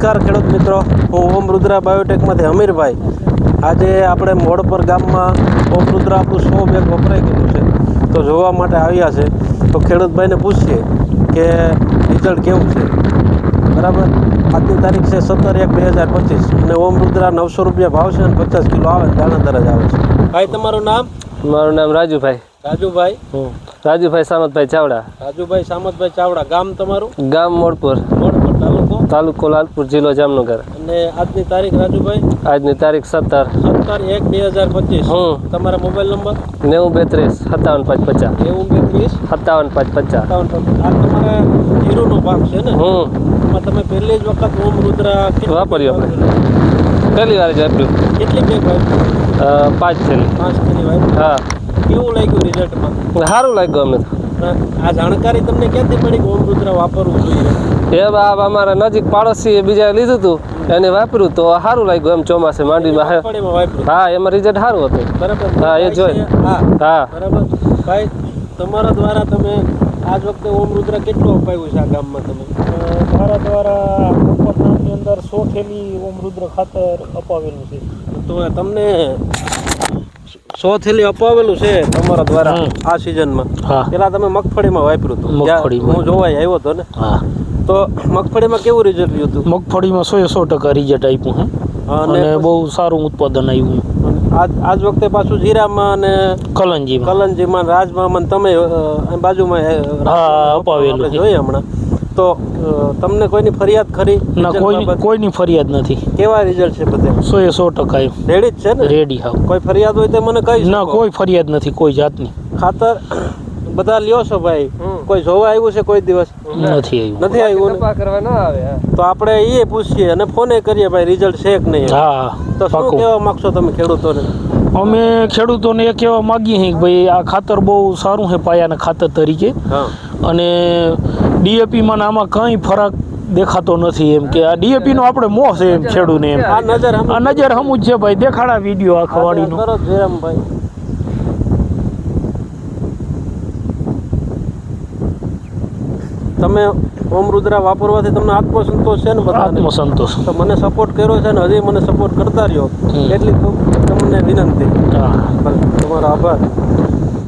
નમસ્કાર ખેડૂત મિત્રો. હું ઓમ રુદ્રા બાયોટેકમાંથી અમીરભાઈ. આજે આપણે મોડપર ગામમાં ઓમ રુદ્રા આપણું સો બેગ વપરાઈ ગયું છે. તો જોવા માટે આવ્યા છે. તો ખેડૂતભાઈને પૂછીએ કે રિઝલ્ટ કેવું છે? બરાબર? આજની તારીખ છે સત્તર એક બે હજાર પચીસ. અને ઓમ રુદ્રા નવસો રૂપિયા ભાવ છે અને પચાસ કિલો આવે દાણાદાર જ આવે છે. ભાઈ તમારું નામ? મારું નામ રાજુભાઈ. રાજુભાઈ? રાજુભાઈ સામતભાઈ ચાવડા. રાજુભાઈ સામતભાઈ ચાવડા. ગામ તમારું? ગામ મોડપુર. મોડપર તાલુકો? તાલુકો લાલપુર જિલ્લો જામનગર. અને આજની તારીખ રાજુભાઈ? આજની તારીખ સત્તર. સત્તર એક બે હજાર પચીસ. હું તમારા મોબાઈલ નંબર? નેવું બેત્રીસ સત્તાવન પાંચ પચાસ. નેવું બેત્રીસ? સત્તાવન પાંચ પચાસ. સત્તાવન આ તમારા જીરોનો ભાગ છે ને? હું એમાં તમે પહેલી જ વખત ઓમ રુદ્રા વાપર્યું? પહેલી વાર જ આપ્યું. કેટલી વાપરી? પાંચ થેલી પાંચ થેલી વાપરી? હા. કેવું લાગ્યું રિઝલ્ટમાં સારું લાગ્યું અમને આ જાણકારી તમને ક્યાંથી મળી કે ઓમ રુદ્રા વાપરવું જોઈએ? એ બા અમારા નજીક પાડોશી બીજા લીધું હતું એને વાપર્યું તો સારું લાગ્યું એમ ચોમાસે માંડવીમાં હા. એમાં રિઝલ્ટ સારું હતું. બરાબર. હા, એ જોઈ. હા. હા. બરાબર. ભાઈ તમારા દ્વારા તમે આજ વખતે ઓમ રુદ્ર કેટલું અપાયું છે આ ગામમાં તમે? મારા દ્વારા મફતનામની અંદર સો થેલી ઓમ રુદ્ર ખાતર અપાવેલું છે. તો તમને સો થેલી અપાવેલું છે તમારા દ્વારા આ સિઝનમાં પેલા તમે મગફળીમાં વાપર્યું હતું. મગફળી હું જોવાય આવ્યો હતો ને. તો મગફળીમાં કેવું રિઝલ્ટ રહ્યું હતું? મગફળીમાં સો સો ટકા રિઝલ્ટ આપ્યું હું અને બહુ સારું ઉત્પાદન આવ્યું આજ આજ વખતે પાછું જીરામાં અને કલંજીમાં. કલંજીમાં રાજમાં તમે બાજુમાં હા, અપાવેલું જોઈએ હમણાં. તો તમને કોઈની ફરિયાદ ખરી? ના કોઈ કોઈની ફરિયાદ નથી. કેવા રિઝલ્ટ છે બધે? સો એ સો ટકા એમ. રેડી જ છે ને? રેડી હા. કોઈ ફરિયાદ હોય તો મને કહી ના કોઈ ફરિયાદ નથી કોઈ જાતની. ખાતર બધા લ્યો છો ભાઈ. કોઈ જોવા આવ્યું છે કોઈ દિવસ? નથી આવ્યું. નથી આવ્યું કરવા ના આવે તો આપણે એ પૂછીએ અને ફોને કરીએ ભાઈ રિઝલ્ટ છે કે નહીં? હા તો શું કહેવા માંગશો તમે ખેડૂતોને? અમે ખેડૂતોને એ કહેવા માગીએ છીએ કે ભાઈ આ ખાતર બહુ સારું છે પાયાના ખાતર તરીકે. અને ડીએપીમાં આમાં કંઈ ફરક દેખાતો નથી એમ કે આ ડીએપી નો આપણે મોહ છે એમ ખેડૂને એમ. આ નજર આ નજર હમું જ છે ભાઈ. દેખાડા વીડિયો આ ખવાડીનો કરો જયરામભાઈ તમે ઓમ રુદ્રા વાપરવાથી તમને આત્મસંતોષ છે ને બધા આત્મસંતોષ. તો મને સપોર્ટ કર્યો છે ને હજી મને સપોર્ટ કરતા રહ્યો. એટલી તમને વિનંતી. તમારો આભાર.